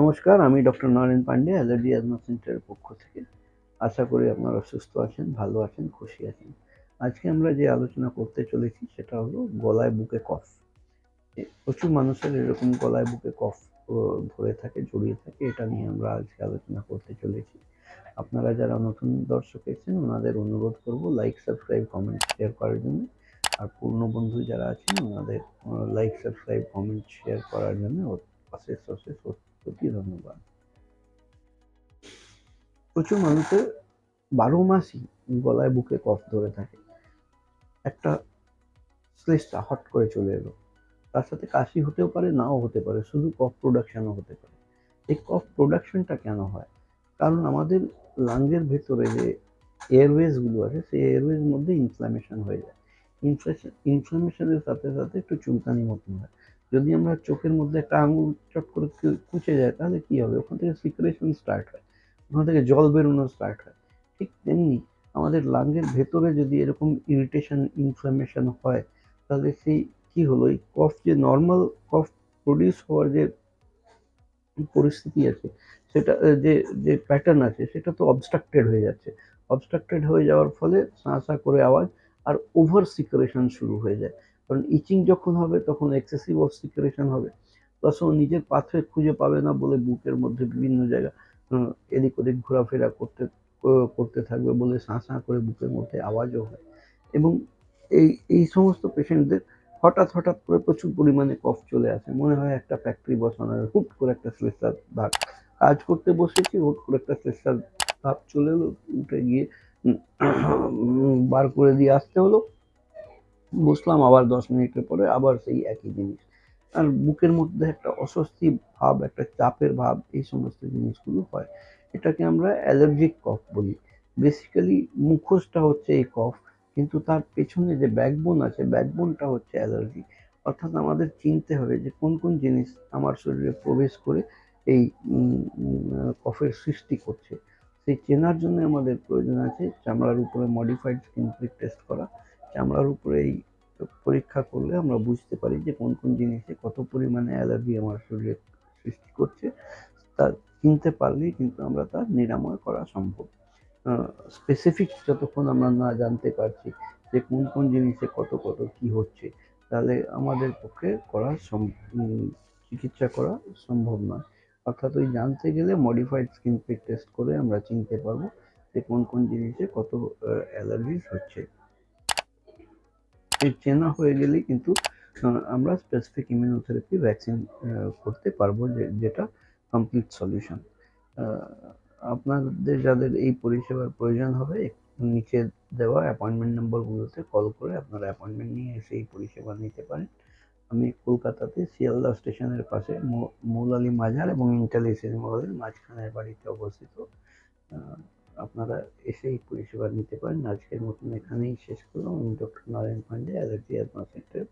নমস্কার, আমি doctor Narayan Pandey, allergy asthma সেন্টারের পক্ষ থেকে। আশা করি আপনারা সুস্থ আছেন, ভালো আছেন, খুশি আছেন। আজকে আমরা যে আলোচনা করতে চলেছি সেটা হলো গলায় বুকে কফ। প্রচুর মানুষের এরকম গলায় বুকে কফ ধরে থাকে, জড়িয়ে থাকে, এটা নিয়ে আমরা আজকে আলোচনা করতে চলেছি। আপনারা যারা নতুন দর্শক এসেছেন, ওনাদের অনুরোধ করব লাইক সাবস্ক্রাইব কমেন্ট শেয়ার করার জন্য। আর পূর্ণ বন্ধু যারা আছেন, ওনাদের লাইক সাবস্ক্রাইব কমেন্ট শেয়ার করার জন্য অশেষ অশেষ অতি ধন্যবাদ। প্রচুর মানুষের বারো মাসই গলায় বুকে কফ ধরে থাকে। একটা শ্লেষটা হট করে চলে এলো। তার সাথে কাশি হতেও পারে, নাও হতে পারে, শুধু কফ প্রোডাকশনও হতে পারে। এই কফ প্রোডাকশনটা কেন হয়? কারণ আমাদের লাংয়ের ভেতরে যে এয়ারওয়েজগুলো আছে, সেই এয়ারওয়েজ মধ্যে ইনফ্লামেশন হয়ে যায়। ইনফ্লেশন ইনফ্লামেশনের সাথে সাথে একটু চুলকানি মতন হয়। যদি আমরা চোখের মধ্যে একটা আঙুল চট করে কুচে যায়, তাহলে কি হবে? ওখান থেকে সিক্রেশন স্টার্ট হয়। ওখান থেকে জল বেরোনো স্টার্ট হয়। ঠিক তেমনি আমাদের লাঙ্গের ভেতরে যদি এরকম ইরিটেশন ইনফ্লামেশন হয়, তাহলে সেই কি হলো? এই কফ যে নর্মাল কফ প্রডিউস হওয়ার যে পরিস্থিতি আছে, সেটা, যে যে প্যাটার্ন আছে, সেটা তো অবস্ট্রাক্টেড হয়ে যাচ্ছে। অবস্ট্রাক্টেড হয়ে যাওয়ার ফলে সাঁ করে আওয়াজ আর ওভার সিকারেশন শুরু হয়ে যায়। কারণ ইচিং যখন হবে, তখন এক্সেসিভ অফ সিকারেশন হবে। প্লাস ও নিজের পাথরে খুঁজে পাবে না বলে বুকের মধ্যে বিভিন্ন জায়গা এদিক ওদিক ঘোরাফেরা করতে করতে থাকবে বলে সাঁ সাঁ করে বুকের মধ্যে আওয়াজও হয়। এবং এই এই সমস্ত পেশেন্টদের হঠাৎ হঠাৎ করে প্রচুর পরিমাণে কফ চলে আসে। মনে হয় একটা ফ্যাক্টরি বসানো হুট করে একটা স্লেসার ভাগ কাজ করতে বসেছি হুট করে একটা স্লেসার ভাব চলে এলো, উঠে গিয়ে বার করে দিয়ে আসতে হলো। বসলাম, আবার দশ মিনিটের পরে আবার সেই একই জিনিস। আর বুকের মধ্যে একটা অস্বস্তি ভাব, একটা চাপের ভাব, এই সমস্ত জিনিসগুলো হয়। এটাকে আমরা অ্যালার্জিক কফ বলি। বেসিক্যালি মুখোশটা হচ্ছে এই কফ, কিন্তু তার পেছনে যে ব্যাকবোন আছে, ব্যাকবোনটা হচ্ছে অ্যালার্জি। অর্থাৎ আমাদের চিনতে হবে যে কোন কোন জিনিস আমার শরীরে প্রবেশ করে এই কফের সৃষ্টি করছে। সেই চেনার জন্য আমাদের প্রয়োজন আছে চামড়ার উপরে মডিফাইড স্কিন প্রিক টেস্ট করা। চামড়ার উপরে এই পরীক্ষা করলে আমরা বুঝতে পারি যে কোন কোন জিনিসে কত পরিমাণে অ্যালার্জি আমার শরীরে সৃষ্টি করছে, তা চিনতে পারলেই কিন্তু আমরা তার নিরাময় করা সম্ভব। স্পেসিফিক যতক্ষণ আমরা না জানতে পারছি যে কোন কোন জিনিসে কত কত কি হচ্ছে, তাহলে আমাদের পক্ষে করা চিকিৎসা করা সম্ভব নয়। অর্থাৎ ওই জানতে গেলে মডিফাইড স্কিন প্রিক টেস্ট করে আমরা চিনতে পারব যে কোন কোন জিনিসে কত অ্যালার্জিস হচ্ছে। এই চেনা হয়ে গেলেই কিন্তু আমরা স্পেসিফিক ইমিউনোথেরাপি ভ্যাকসিন করতে পারব যেটা কমপ্লিট সলিউশন আপনাদের যাদের এই পরিষেবার প্রয়োজন হবে নিচে দেওয়া অ্যাপয়েন্টমেন্ট নম্বরগুলোতে কল করে আপনারা অ্যাপয়েন্টমেন্ট নিয়ে এসে এই পরিষেবা নিতে পারেন। আমি কলকাতাতে শিয়ালদা স্টেশনের পাশে মৌলালি মাজার এবং ইন্টালি সিনেমা হলের মাঝখানের বাড়িতে অবস্থিত আপনারা এসে এই পরিষেবা নিতে পারেন। আজকের মতন এখানেই শেষ করলাম। আমি doctor Narayan Pandey, allergy asthma centre